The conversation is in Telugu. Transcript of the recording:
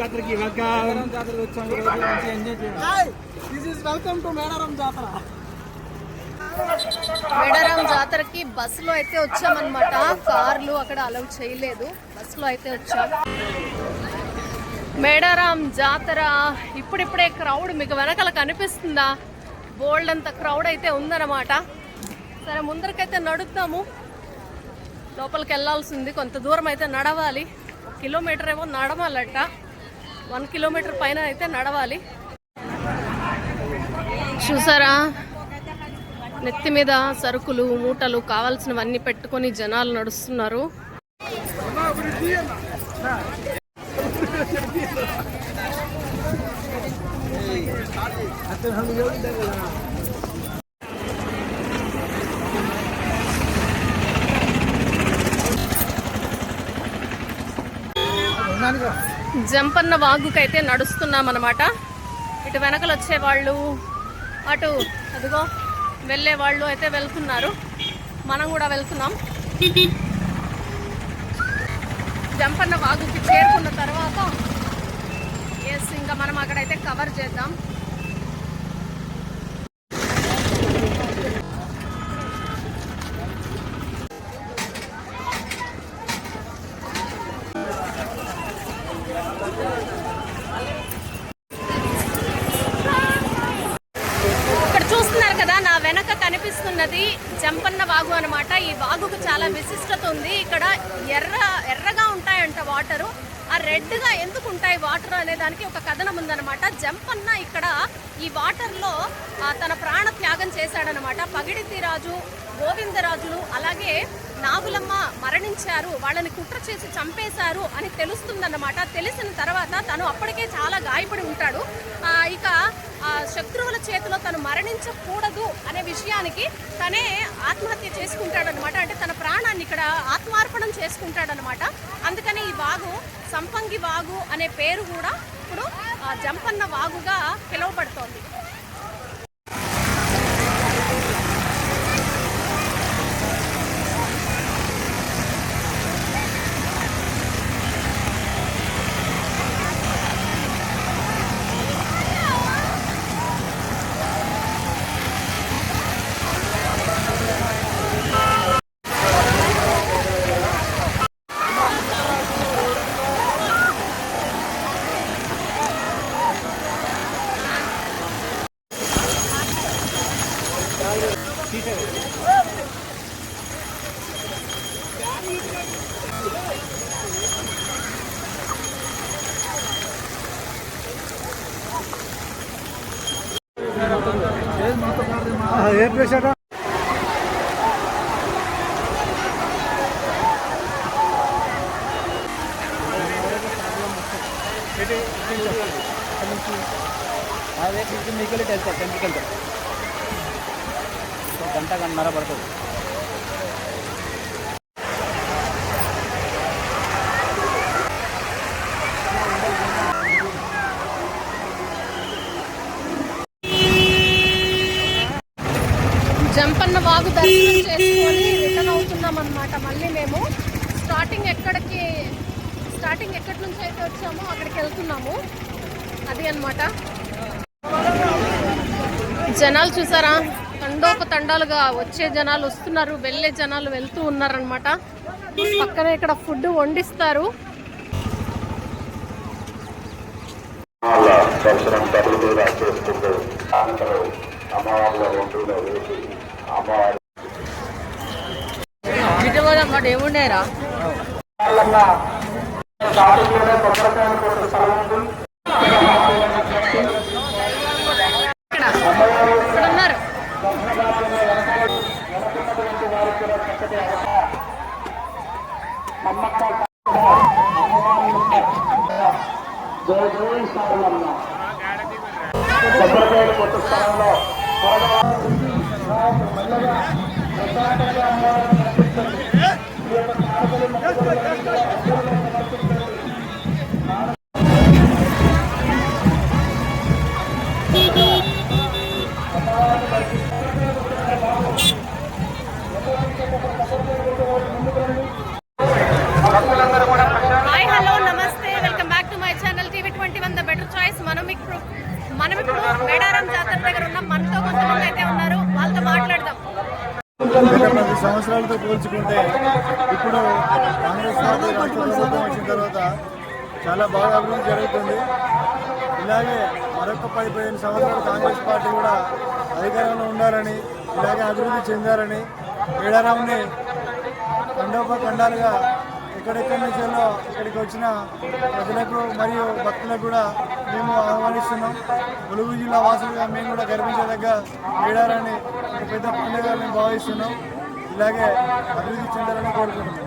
జాతరకి వెల్కమ్. మేడారం జాతరకి బస్సులో అయితే వచ్చామన్నమాట. కార్లు అక్కడ అలౌ చేయలేదు. బస్సులో అయితే వచ్చాం. మేడారం జాతర ఇప్పుడిప్పుడే క్రౌడ్ మీకు వెనకాల కనిపిస్తుందా? బోల్డ్ అంత క్రౌడ్ అయితే ఉందన్నమాట. సరే ముందరకైతే నడుద్దాము. లోపలికి వెళ్ళాల్సింది కొంత దూరం అయితే నడవాలి. కిలోమీటర్ ఏమో నడవాలట. వన్ కిలోమీటర్ పైన అయితే నడవాలి. చూసారా? నెత్తి మీద సరుకులు మూటలు కావాల్సినవన్నీ పెట్టుకొని జనాలు నడుస్తున్నారు. జంపన్న వాగుకైతే నడుస్తున్నాం అనమాట ఇటు వెనకలు వచ్చే వాళ్ళు అటు అదిగో వెళ్ళే వాళ్ళు అయితే వెళ్తున్నారు. మనం కూడా వెళ్తున్నాం. జంపన్న వాగుకి చేరుకున్న తర్వాత ఎస్ ఇంకా మనం అక్కడైతే కవర్ చేద్దాం. కనిపిస్తున్నది జంపన్న వాగు అనమాట ఈ వాగుకు చాలా విశిష్టత ఉంది. ఇక్కడ ఎర్ర ఎర్రగా ఉంటాయంట వాటరు. ఆ రెడ్గా ఎందుకు ఉంటాయి వాటర్ అనే దానికి ఒక కథనం ఉందన్నమాట. జంపన్న ఇక్కడ ఈ వాటర్లో తన ప్రాణ త్యాగం చేశాడనమాట పగిడితి రాజు గోవిందరాజులు అలాగే నాగులమ్మ మరణించారు. వాళ్ళని కుట్ర చేసి చంపేశారు అని తెలుస్తుందన్నమాట. తెలిసిన తర్వాత తను అప్పటికే చాలా గాయపడి ఉంటాడు. ఇక శత్రువుల చేతిలో తను మరణించకూడదు అనే విషయానికి తనే ఆత్మహత్య చేసుకుంటాడనమాట అంటే తన ప్రాణాన్ని ఇక్కడ ఆత్మార్పణం చేసుకుంటాడనమాట అందుకని ఈ వాగు సంపంగి వాగు అనే పేరు కూడా ఇప్పుడు జంపన్న వాగుగా పిలువబడుతోంది. ఏ ప్లేస్ అట అదే ఫిఫ్టీన్ వెళ్తారు టెన్త్కి వెళ్తారు గంట గంటన్నర పడుతుంది. జంపన్న దర్శనం చేసుకొని రిటర్న్ అవుతున్నాం అనమాట మళ్ళీ మేము స్టార్టింగ్ ఎక్కడికి స్టార్టింగ్ ఎక్కడి నుంచి అయితే వచ్చామో అక్కడికి వెళ్తున్నాము. అది అన్నమాట. జనాలు చూసారా? తండోపతండాలుగా వచ్చే జనాలు వస్తున్నారు వెళ్ళే జనాలు వెళ్తూ ఉన్నారనమాట పక్కనే ఇక్కడ ఫుడ్ వండిస్తారు. దర్శనం తల్లిగా చేసుకుంటూ అమ్మవార్ల ఒడ్డులో వేసి అమ్మవారి ఏముండేరా కొత్త స్థలంలో போராட்டத்தில் సంవత్సరాలతో పోల్చుకుంటే ఇప్పుడు కాంగ్రెస్ పార్టీ ప్రభుత్వం వచ్చిన తర్వాత చాలా బాగా అభివృద్ధి జరుగుతుంది. ఇలాగే మరొక పది పదిహేను సంవత్సరాలు కాంగ్రెస్ పార్టీ కూడా అధికారంలో ఉండాలని ఇలాగే అభివృద్ధి చెందాలని మేడారాంని ఖండోపఖండాలుగా ఎక్కడెక్కడి నుంచో ఇక్కడికి వచ్చిన ప్రజలకు మరియు భక్తులకు కూడా మేము ఆహ్వానిస్తున్నాం. ములుగు జిల్లా వాసులుగా మేము కూడా గర్వించదగ్గ మేడారాన్ని పెద్ద పండుగ మేము భావిస్తున్నాం. ఇలాగే అభివృద్ధి చెందాలని కోరుకుంటున్నాం.